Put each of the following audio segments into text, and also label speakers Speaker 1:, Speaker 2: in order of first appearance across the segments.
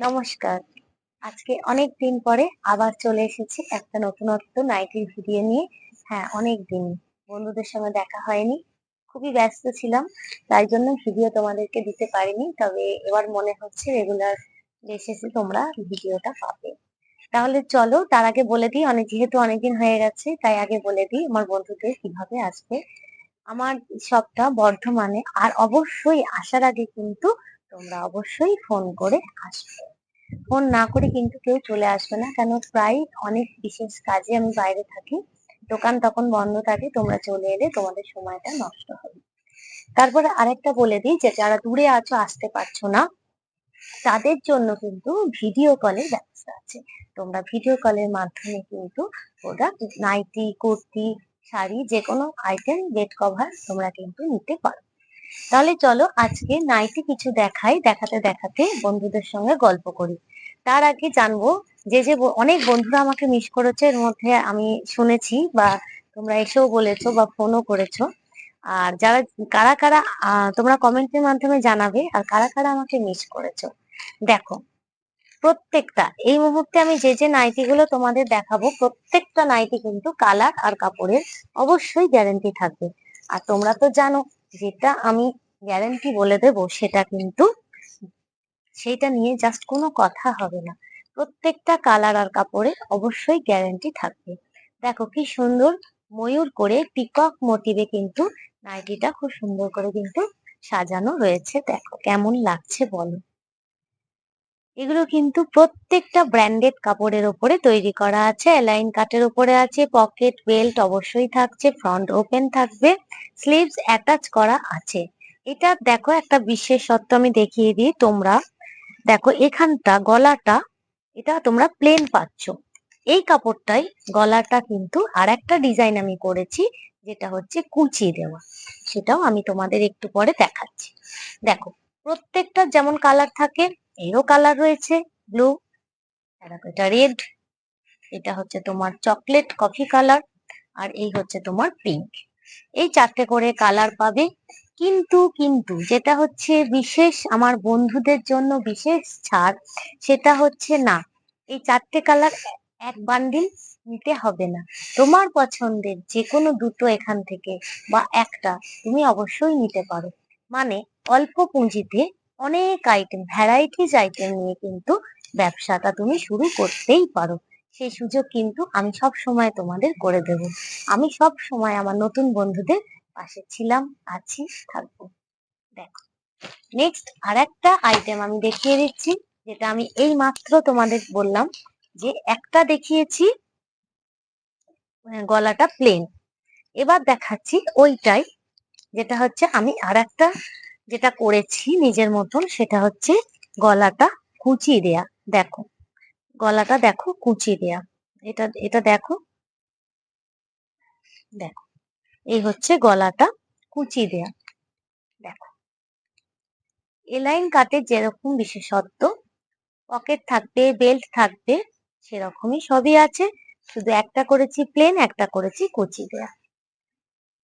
Speaker 1: নমস্কার। আজকে অনেক দিন পরে আবার চলে এসেছি একটা নতুনত্ব নাইটির ভিডিও নিয়ে। হ্যাঁ অনেক দিন বন্ধুদের সঙ্গে দেখা হয়নি। খুবই ব্যস্ত ছিলাম, তাই জন্য ভিডিও তোমাদেরকে দিতে পারিনি। তবে এবার মনে হচ্ছে রেগুলার বেসিসে তোমরা ভিডিওটা পাবে। তাহলে চলো, তার আগে বলে দিই, অনেক, যেহেতু অনেকদিন হয়ে গেছে, তাই আগে বলে দিই আমার বন্ধুদের কীভাবে আসবে আমার সবটা বর্ধমানে। আর অবশ্যই আসার আগে কিন্তু তোমরা অবশ্যই ফোন করে আসবে। ফোন না করে কিন্তু কেউ চলে আসবে না। কেন? প্রায় অনেক বিশেষ কাজে আমি বাইরে থাকি। দোকান তখন বন্ধ থাকে, তোমরা চলে এলে তোমাদের সময়টা নষ্ট হবে তারপরে আরেকটা বলে দিই যে, যারা দূরে আছো, আসতে পারছ না, তাদের জন্য কিন্তু ভিডিও কলের ব্যবস্থা আছে। তোমরা ভিডিও কলের মাধ্যমে কিন্তু প্রোডাক্ট নাইটি, কুর্তি, শাড়ি যে কোনো আইটেম বেড কভার তোমরা কিন্তু নিতে পারো। তাহলে চলো আজকে নাইটি কিছু দেখাই, দেখাতে দেখাতে বন্ধুদের সঙ্গে গল্প করি। তার আগে জানব যে যে অনেক বন্ধুরা আমাকে মিস করেছে, এর মধ্যে আমি শুনেছি বা তোমরা এসেও বলেছ বা ফোনও করেছ। আর যারা, কারা কারা তোমরা কমেন্টের মাধ্যমে জানাবে আর কারা কারা আমাকে মিস করেছ। দেখো, প্রত্যেকটা, এই মুহূর্তে আমি যে যে নাইটি গুলো তোমাদের দেখাবো, প্রত্যেকটা নাইটি কিন্তু কালার আর কাপড়ের অবশ্যই গ্যারেন্টি থাকবে। আর তোমরা তো জানো যেটা আমি গ্যারান্টি বলে দেব, সেটা কিন্তু সেইটা নিয়ে জাস্ট কোনো কথা হবে না। প্রত্যেকটা কালার আর কাপড়ে অবশ্যই গ্যারান্টি থাকবে। দেখো কি সুন্দর ময়ূর করে পিকক মোটিভে কিন্তু নাইটিটা খুব সুন্দর করে কিন্তু সাজানো রয়েছে। দেখো কেমন লাগছে বলো। এগুলো কিন্তু প্রত্যেকটা ব্র্যান্ডেড কাপড়ের ওপরে তৈরি করা আছে। অ্যালাইন কাটের ওপরে আছে পকেট বেল্ট অবশ্যই থাকছে ফ্রন্ট ওপেন থাকবে স্লিভস অ্যাটাচ করা আছে। এটা দেখো একটা বিশেষত্ব আমি দেখিয়ে দিই তোমরা। দেখো এখানটা গলাটা, এটা তোমরা প্লেন পাচ্ছ। এই কাপড়টাই গলাটা কিন্তু আর একটা ডিজাইন আমি করেছি, যেটা হচ্ছে কুচি দেওয়া। সেটাও আমি তোমাদের একটু পরে দেখাচ্ছি। দেখো, প্রত্যেকটা যেমন কালার থাকে এরও কালার রয়েছে ব্লু এটা রেড এটা হচ্ছে তোমার চকলেট কফি কালার আর এই হচ্ছে তোমার পিঙ্ক এই চারটে করে কালার পাবে, কিন্তু কিন্তু যেটা হচ্ছে বিশেষ আমার বন্ধুদের জন্য বিশেষ ছাড়, সেটা হচ্ছে না, এই চারটে কালার এক বান্ডিল নিতে হবে না। তোমার পছন্দের যে কোনো দুটো এখান থেকে বা একটা তুমি অবশ্যই নিতে পারো। মানে অল্প পুঁজিতে অনেক আইটেম ভ্যারাইটিস আইটেম নিয়ে কিন্তু ব্যবসাটা তুমি শুরু করতেই পারো। সেই সুযোগ কিন্তু আমি সব সময় তোমাদের করে দেব। আমি সব সময় আমার নতুন বন্ধুদের পাশে ছিলাম, আছি, থাকব। দেখো নেক্সট আর একটা আইটেম আমি দেখিয়ে দিচ্ছি, যেটা আমি এই মাত্র তোমাদের বললাম যে একটা দেখিয়েছি গলাটা প্লেন এবার দেখাচ্ছি ওইটাই, যেটা হচ্ছে আমি আর একটা যেটা করেছি নিজের মতন সেটা হচ্ছে গলাটা কুচি দেয়া, দেখো। গলাটা দেখো, কুচি দেয়া। এটা এটা দেখো। দেখো। এই হচ্ছে গলাটা কুচি দেয়া। দেখো। এলাইন কাটের যেরকম বিশেষত্ব, পকেট থাকবে, বেল্ট থাকবে, সেরকমই সবই আছে। শুধু একটা করেছি প্লেন, একটা করেছি কুচি দেয়া।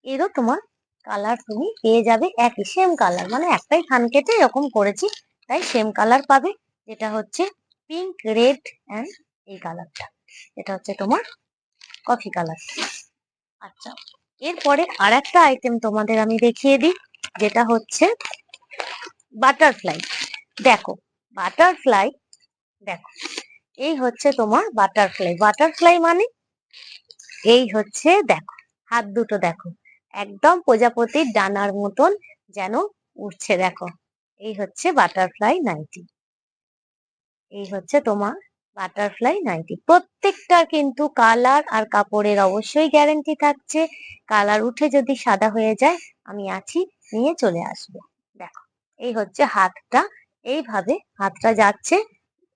Speaker 1: এরও তোমার কালার তুমি পেয়ে যাবে। একই সেম কালার মানে একটাই থান কেটে এরকম করেছি, তাই সেম কালার পাবে। যেটা হচ্ছে পিঙ্ক রেড অ্যান্ড এই কালারটা এটা হচ্ছে তোমার কফি কালার আচ্ছা এরপরে আর একটা আইটেম তোমাদের আমি দেখিয়ে দিই, যেটা হচ্ছে বাটারফ্লাই দেখো বাটারফ্লাই দেখো, এই হচ্ছে তোমার বাটারফ্লাই বাটারফ্লাই মানে এই হচ্ছে, দেখো, হাত দুটো দেখো। একদম প্রজাপতির ডানার মতন যেন উঠছে দেখো। এই হচ্ছে বাটারফ্লাই নাইটি এই হচ্ছে তোমার বাটারফ্লাই নাইটি প্রত্যেকটা কিন্তু কালার আর কাপড়ের অবশ্যই গ্যারেন্টি থাকছে। কালার উঠে যদি সাদা হয়ে যায়, আমি আছি, নিয়ে চলে আসবে। দেখো, এই হচ্ছে হাতটা। এইভাবে হাতটা যাচ্ছে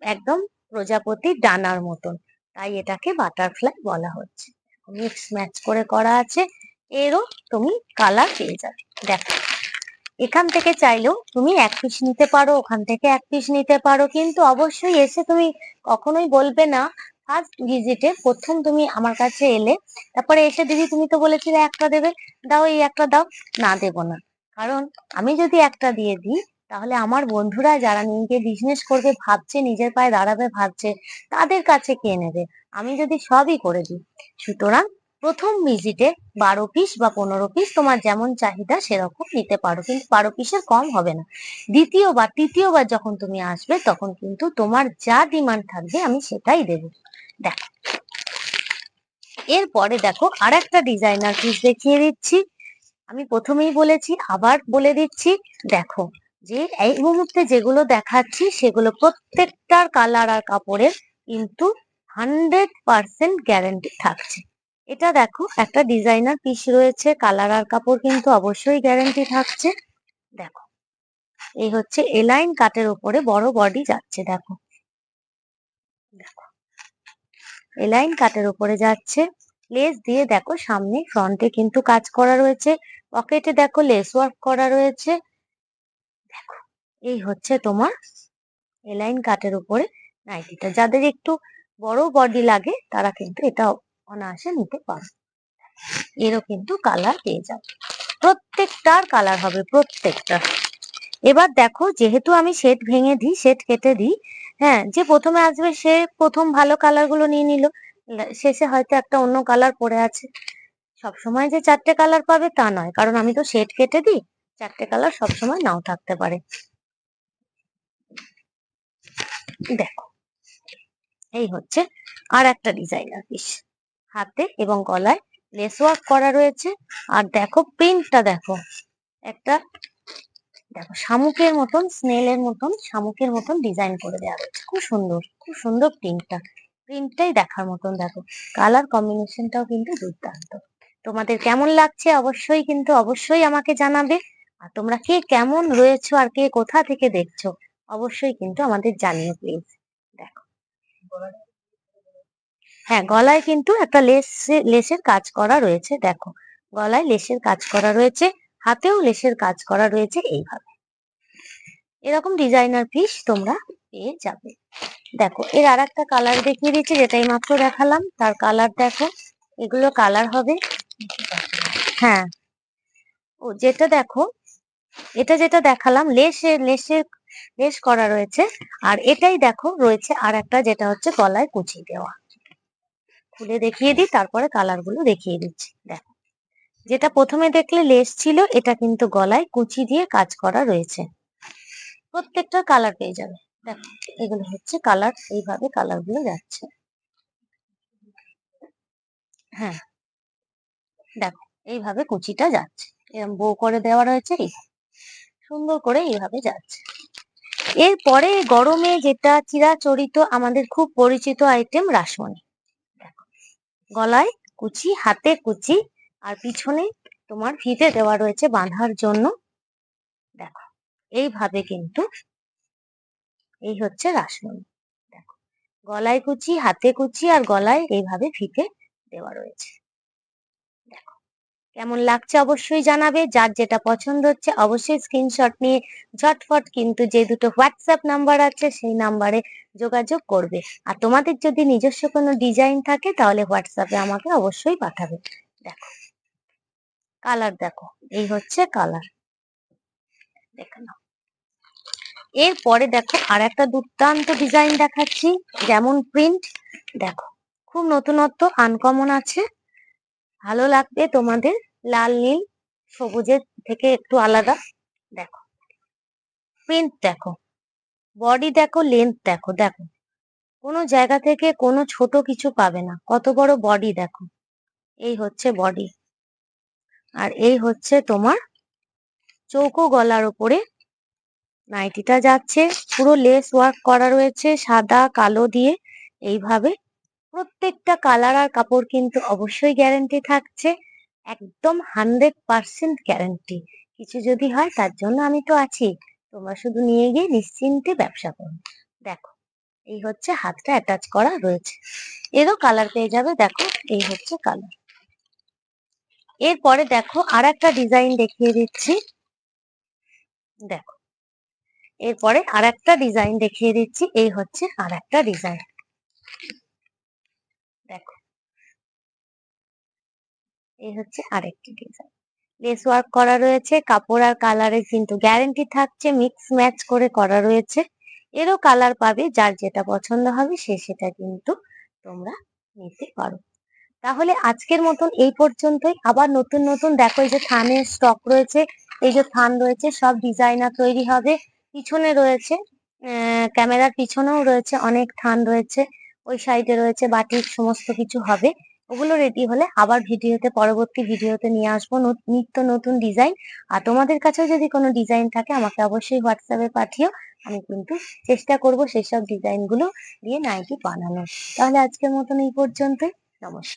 Speaker 1: একদম প্রজাপতির ডানার মতন। তাই এটাকে বাটারফ্লাই বলা হচ্ছে। মিক্স ম্যাচ করে করা আছে। এরও তুমি কালার পেয়ে যাবে। দেখো, এখান থেকে চাইলেও তুমি এক পিস নিতে পারো, ওখান থেকে এক পিস নিতে পারো, কিন্তু অবশ্যই এসে তুমি কখনোই বলবে না ফার্স্ট ভিজিটে প্রথম তুমি আমার কাছে এলে, তারপরে এসে দিদি তুমি তো বলেছিলে একটা দেবে, দাও এই একটা দাও, না দেব না। কারণ আমি যদি একটা দিয়ে দিই, তাহলে আমার বন্ধুরা যারা নিজে বিজনেস করবে, ভাবছে, নিজের পায়ে দাঁড়াবে, ভাবছে, তাদের কাছে কে নেবে? আমি যদি সবই করে দিই, সুতরাং প্রথম ভিজিটে বারো পিস বা পনেরো পিস তোমার যেমন চাহিদা সেরকম নিতে পারো। কিন্তু বারো পিসের কম হবে না। দ্বিতীয় দ্বিতীয়বার তৃতীয়বার যখন তুমি আসবে, তখন কিন্তু তোমার যা ডিমান্ড থাকবে আমি সেটাই দেবো। দেখো। এরপরে দেখো আর একটা ডিজাইনার পিস দেখিয়ে দিচ্ছি। আমি প্রথমেই বলেছি, আবার বলে দিচ্ছি। দেখো যে এই মুহূর্তে যেগুলো দেখাচ্ছি, সেগুলো প্রত্যেকটার কালার আর কাপড়ের কিন্তু হান্ড্রেড পার্সেন্ট গ্যারেন্টি থাকছে। এটা দেখো, একটা ডিজাইনার পিস রয়েছে কালার আর কাপড় কিন্তু অবশ্যই গ্যারান্টি থাকছে। দেখো, এই হচ্ছে এলাইন কাটের উপরে বড় বডি যাচ্ছে, দেখো। দেখো এলাইন কাটের উপরে যাচ্ছে লেস দিয়ে দেখো সামনে ফ্রন্টে কিন্তু কাজ করা রয়েছে পকেটে দেখো লেস ওয়ার্ক করা রয়েছে। দেখো, এই হচ্ছে তোমার এলাইন কাটের উপরে নাইটিটা যাদের একটু বড় বডি লাগে, তারা কিন্তু এটা অনায়াসে নিতে পারো। এরও কিন্তু কালার পেয়ে যাবে। প্রত্যেকটার কালার হবে প্রত্যেকটা। এবার দেখো, যেহেতু আমি সেট ভেঙে দিই সেট কেটে দিই হ্যাঁ যে প্রথমে আসবে, সে প্রথম ভালো কালারগুলো নিয়ে নিল। শেষে হয়তো একটা অন্য কালার পড়ে আছে। সবসময় যে চারটে কালার পাবে তা নয়, কারণ আমি তো সেট কেটে দিই, চারটে কালার সবসময় নাও থাকতে পারে। দেখো, এই হচ্ছে আর একটা ডিজাইনার পিস হাতে এবং গলায় লেস ওয়ার্ক করা রয়েছে। আর দেখো প্রিন্টটা দেখো। একটা দেখো, শামুকের মতন স্নেলের মতন, শামুকের মতন ডিজাইন করে দেওয়া রয়েছে। খুব সুন্দর খুব সুন্দর প্রিন্টটা প্রিন্টটাই দেখার মতন দেখো। কালার কম্বিনেশনটাও কিন্তু দুর্দান্ত। তোমাদের কেমন লাগছে অবশ্যই কিন্তু অবশ্যই আমাকে জানাবে। আর তোমরা কে কেমন রয়েছো আর কে কোথা থেকে দেখছ, অবশ্যই কিন্তু আমাদের জানিও প্লিজ দেখো। হ্যাঁ গলায় কিন্তু একটা লেস, লেসের কাজ করা রয়েছে, দেখো। গলায় লেসের কাজ করা রয়েছে, হাতেও লেসের কাজ করা রয়েছে এইভাবে। এরকম ডিজাইনার পিস তোমরা পেয়ে যাবে। দেখো, এর আর একটা কালার দেখিয়ে দিচ্ছি, যেটাই মাত্র দেখালাম। তার কালার দেখো, এগুলো কালার হবে। হ্যাঁ। ও, যেটা দেখো, এটা যেটা দেখালাম লেসের লেসের লেস করা রয়েছে। আর এটাই দেখো, রয়েছে আর একটা যেটা হচ্ছে গলায় কুচি দেওয়া। খুলে দেখিয়ে দিই, তারপরে কালারগুলো দেখিয়ে দিচ্ছি। দেখো, যেটা প্রথমে দেখলে লেস ছিল, এটা কিন্তু গলায় কুচি দিয়ে কাজ করা রয়েছে। প্রত্যেকটা কালার পেয়ে যাবে। দেখো, এগুলো হচ্ছে কালার এইভাবে কালারগুলো যাচ্ছে। হ্যাঁ। দেখো, এইভাবে কুচিটা যাচ্ছে। এরকম বউ করে দেওয়া রয়েছে সুন্দর করে এইভাবে যাচ্ছে। এরপরে গরমে যেটা চিরাচরিত আমাদের খুব পরিচিত আইটেম রাসমণি। গলায় কুচি, হাতে কুচি আর পিছনে তোমার ফিতে দেওয়া রয়েছে বাঁধার জন্য। দেখো, এইভাবে কিন্তু এই হচ্ছে রাসমণি দেখো, গলায় কুচি, হাতে কুচি আর গলায় এইভাবে ফিতে দেওয়া রয়েছে। কেমন লাগছে অবশ্যই জানাবে। যার যেটা পছন্দ হচ্ছে অবশ্যই স্ক্রিনশট নিয়ে ঝটফট কিন্তু যে দুটো হোয়াটসঅ্যাপ নাম্বার আছে সেই নাম্বারে যোগাযোগ করবে। আর তোমাদের যদি নিজস্ব কোনো ডিজাইন থাকে তাহলে হোয়াটসঅ্যাপে আমাকে অবশ্যই পাঠাবে। দেখো কালার দেখো, এই হচ্ছে কালার দেখে নাও। এরপরে দেখো আর একটা দুর্দান্ত ডিজাইন দেখাচ্ছি, যেমন প্রিন্ট দেখো, খুব নতুনত্ব আনকমন আছে। ভালো লাগবে তোমাদের। লাল, নীল, সবুজের থেকে একটু আলাদা। দেখো প্রিন্ট দেখো বডি দেখো লেন্থ দেখো দেখো। কোনো জায়গা থেকে কোনো ছোট কিছু পাবে না। কত বড় বডি দেখো, এই হচ্ছে বডি আর এই হচ্ছে তোমার চৌকো গলার ওপরে নাইটিটা যাচ্ছে, পুরো লেস ওয়ার্ক করা রয়েছে সাদা, কালো দিয়ে। এইভাবে প্রত্যেকটা কালার আর কাপড় কিন্তু অবশ্যই গ্যারেন্টি থাকছে। একদম হান্ড্রেড পার্সেন্ট গ্যারান্টি কিছু যদি হয়, তার জন্য আমি তো আছি। তোমরা শুধু নিয়ে গিয়ে নিশ্চিন্তে ব্যবসা করো। দেখো, এই হচ্ছে হাতটা অ্যাটাচ করা রয়েছে। এরও কালার পেয়ে যাবে, দেখো, এই হচ্ছে কালার এরপরে দেখো আর একটা ডিজাইন দেখিয়ে দিচ্ছি। দেখো, এরপরে আর একটা ডিজাইন দেখিয়ে দিচ্ছি। এই হচ্ছে আর একটা ডিজাইন দেখো এই হচ্ছে আরেকটি ডিজাইন লেস ওয়ার্ক করা রয়েছে, কাপড় আর কালারের কিন্তু গ্যারেন্টি থাকছে মিক্স ম্যাচ করে করা রয়েছে। এরও কালার পাবে, যার যেটা পছন্দ হবে, সে সেটা কিন্তু তোমরা নিতে পারো। তাহলে আজকের মতন এই পর্যন্তই। আবার নতুন নতুন দেখো, এই যে থানের স্টক রয়েছে, এই যে থান রয়েছে, সব ডিজাইনার তৈরি হবে। পিছনে রয়েছে ক্যামেরার পিছনেও রয়েছে অনেক থান রয়েছে। ওই সাইডে রয়েছে, বাটিক, সমস্ত কিছু হবে। ওগুলো রেডি হলে আবার ভিডিওতে, পরবর্তী ভিডিওতে নিয়ে আসব নত- নিত্য নতুন ডিজাইন আর তোমাদের কাছেও যদি কোনো ডিজাইন থাকে, আমাকে অবশ্যই হোয়াটসঅ্যাপে পাঠিও। আমি কিন্তু চেষ্টা করব সেসব ডিজাইনগুলো ডিজাইনগুলো দিয়ে নাইটি বানানোর। তাহলে আজকের মতন এই পর্যন্তই। নমস্কার।